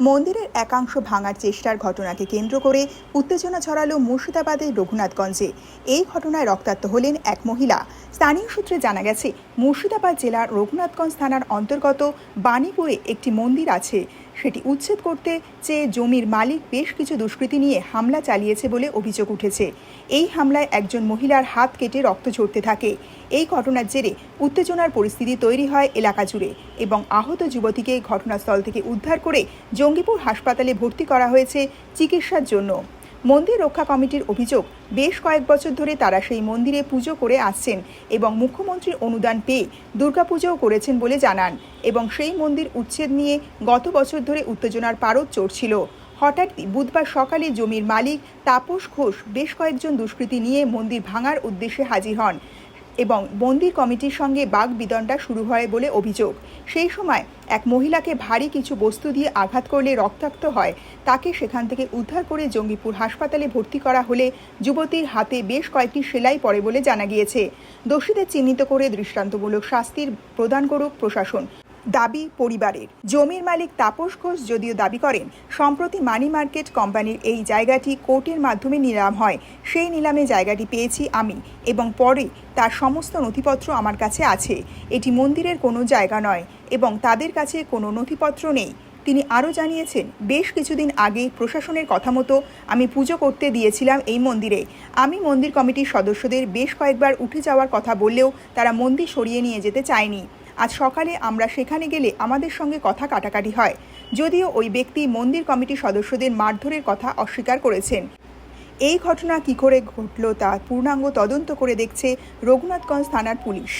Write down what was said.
মন্দিরের একাংশ ভাঙার চেষ্টার ঘটনাকে কেন্দ্র করে উত্তেজনা ছড়ালো মুর্শিদাবাদের রঘুনাথগঞ্জে। এই ঘটনায় রক্তাক্ত হলেন এক মহিলা। স্থানীয় সূত্রে জানা গেছে, মুর্শিদাবাদ জেলার রঘুনাথগঞ্জ থানার অন্তর্গত বাণীপুরে একটি মন্দির আছে। সেটি উচ্ছেদ করতে চেয়ে জমির মালিক বেশ কিছু দুষ্কৃতী নিয়ে হামলা চালিয়েছে বলে অভিযোগ উঠেছে। এই হামলায় একজন মহিলার হাত কেটে রক্ত ঝরতে থাকে। এই ঘটনার জেরে উত্তেজনার পরিস্থিতি তৈরি হয় এলাকা জুড়ে এবং আহত যুবতীকে ঘটনাস্থল থেকে উদ্ধার করে জঙ্গিপুর হাসপাতালে ভর্তি করা হয়েছে চিকিৎসার জন্য। মন্দির রক্ষা কমিটির অভিযোগ, বেশ কয়েক বছর ধরে তারা সেই মন্দিরে পুজো করে আসছেন এবং মুখ্যমন্ত্রীর অনুদান পেয়ে দুর্গাপুজোও করেছেন বলে জানান এবং সেই মন্দির উচ্ছেদ নিয়ে গত বছর ধরে উত্তেজনার পারদ চড়ছিল। হঠাৎ বুধবার সকালে জমির মালিক তাপস ঘোষ বেশ কয়েকজন দুষ্কৃতী নিয়ে মন্দির ভাঙার উদ্দেশ্যে হাজির হন। এবং বন্দি কমিটির সঙ্গে বাঘ বিদণ্ডা শুরু হয় বলে অভিযোগ। সেই সময় এক মহিলাকে ভারী কিছু বস্তু দিয়ে আঘাত করলে রক্তাক্ত হয়। তাকে সেখান থেকে উদ্ধার করে জঙ্গিপুর হাসপাতালে ভর্তি করা হলে যুবতীর হাতে বেশ কয়েকটি সেলাই পড়ে বলে জানা গিয়েছে। দোষীদের চিহ্নিত করে দৃষ্টান্তমূলক শাস্তির প্রদান করুক প্রশাসন। দাবি পরিবারের। জমির মালিক তাপস ঘোষ যদিও দাবি করেন, সম্প্রতি মানি মার্কেট কোম্পানির এই জায়গাটি কোর্টের মাধ্যমে নিলাম হয়, সেই নিলামে জায়গাটি পেয়েছি আমি এবং পরে তার সমস্ত নথিপত্র আমার কাছে আছে। এটি মন্দিরের কোনো জায়গা নয় এবং তাদের কাছে কোনো নথিপত্র নেই। তিনি আরও জানিয়েছেন, বেশ কিছুদিন আগে প্রশাসনের কথা মতো আমি পুজো করতে দিয়েছিলাম এই মন্দিরে। আমি মন্দির কমিটির সদস্যদের বেশ কয়েকবার উঠে যাওয়ার কথা বললেও তারা মন্দির সরিয়ে নিয়ে যেতে চায়নি। আজ সকালে আমরা সেখানে গেলে আমাদের সঙ্গে কথা কাটাকাটি হয়। যদিও ওই ব্যক্তি মন্দির কমিটির সদস্যদের মারধরের কথা অস্বীকার করেছেন। এই ঘটনা কি করে ঘটল তা পূর্ণাঙ্গ তদন্ত করে দেখছে রঘুনাথগঞ্জ থানার পুলিশ।